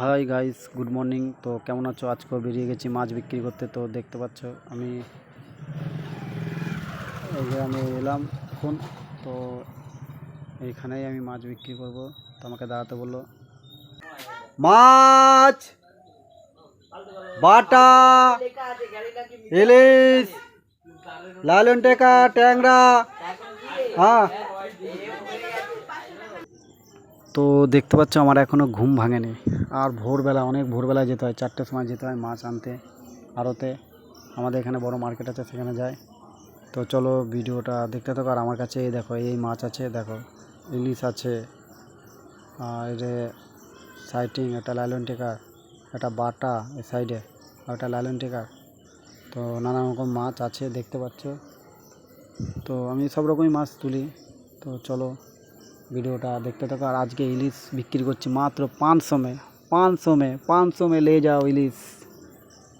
Hi guys, good morning. তো কেমন আছো? আজকেও বেরিয়ে গেছি মাছ বিক্রি করতে। তো দেখতে পাচ্ছ, আমি এই যে আমি এলাম এখন। তো এইখানেই আমি মাছ বিক্রি করব। তো আমাকে দাঁড়াতে বলল, মাছ, বাটা, ইলিশ, লালন টেকা, ট্যাংরা হ্যাঁ তো দেখতে পাচ্ছ আমার এখনও ঘুম ভাঙেনি। আর ভোরবেলা, অনেক ভোরবেলা যেতে হয়, চারটের সময় যেতে হয় মাছ আনতে, আড়তে। আমাদের এখানে বড় মার্কেট আছে, সেখানে যায়। তো চলো ভিডিওটা দেখতে থাকো, আর আমার কাছে এই দেখো, এই মাছ আছে, দেখো, ইলিশ আছে, আর যে সাইটিং, একটা লাইলন টেকার, একটা বাটা এই সাইডে, আর একটা লাইলন টেকার। তো নানা রকম মাছ আছে, দেখতে পাচ্ছ। তো আমি সব রকমই মাছ তুলি। তো চলো ভিডিওটা দেখতে থাকো। আর আজকে ইলিশ বিক্রি করছি মাত্র পাঁচশো মে পাঁচশো মে পাঁচশো মে লে যাও ইলিশ।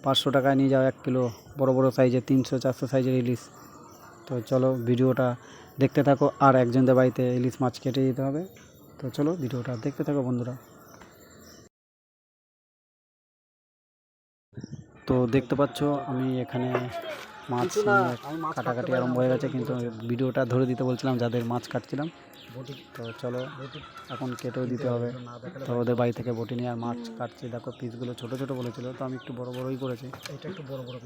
পাঁচশো টাকায় নিয়ে যাও এক কিলো বড় বড় সাইজের, তিনশো চারশো সাইজের ইলিশ। তো চলো ভিডিওটা দেখতে থাকো আর একজনদের বাড়িতে ইলিশ মাছ কেটে দিতে হবে। তো চলো ভিডিওটা দেখতে থাকো বন্ধুরা। তো দেখতে পাচ্ছ আমি এখানে মাছ কাটাকাটি আরম্ভ হয়ে গেছে কিন্তু ভিডিওটা ধরে দিতে বলছিলাম যাদের মাছ কাটছিলাম। তো চলো এখন কেটেও দিতে হবে। তো ওদের বাড়ি থেকে বটি নিয়ে আর মাছ কাটছে। দেখো পিসগুলো ছোট ছোট বলেছিল তো আমি একটু বড় বড়ই করেছি। এটা একটু বড় বড়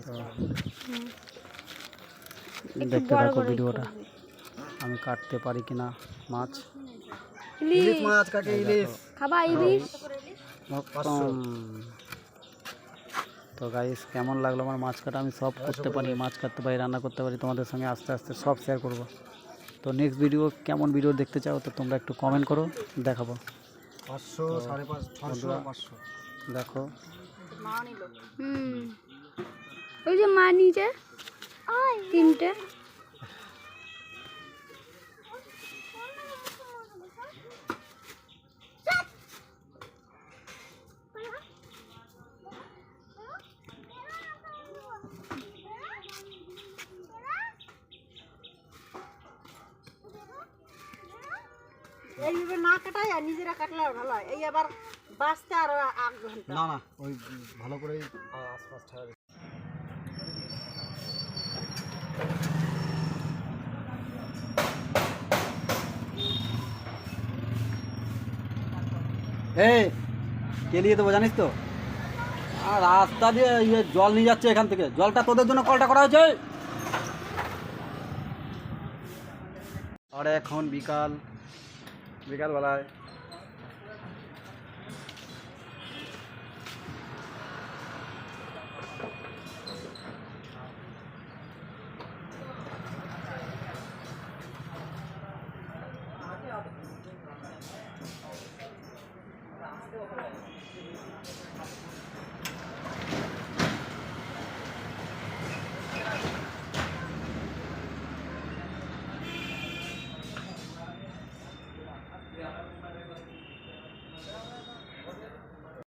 দেখতে থাকো ভিডিওটা। আমি কাটতে পারি কিনা মাছ? ইলিশ। মাছ কাকে ইলিশ। খাবা ইলিশ। একদম। তো গাইস কেমন লাগল আমার মাছ কাটা? আমি সব করতে পারি মাছ কাটতে পারি রান্না করতে পারি তোমাদের সঙ্গে আস্তে আস্তে সব শেয়ার করব। তো নেক্সট ভিডিও কেমন ভিডিও দেখতে চাও তো তোমরা একটু কমেন্ট করো দেখাবো। পাঁচশো সাড়ে পাঁচ পাঁচশো দেখো। ওই যে মা নিজে। তিনটে। এইভাবে না কাটাই আর নিজেরা কাটলে ভালো হয়। এই আবার বাঁচতে দেবো, জানিস তো? আর রাস্তা দিয়ে ইয়ে জল নিয়ে যাচ্ছে এখান থেকে। জলটা তোদের জন্য কলটা করা হয়েছে? আর এখন বিকাল Obrigado, Valar.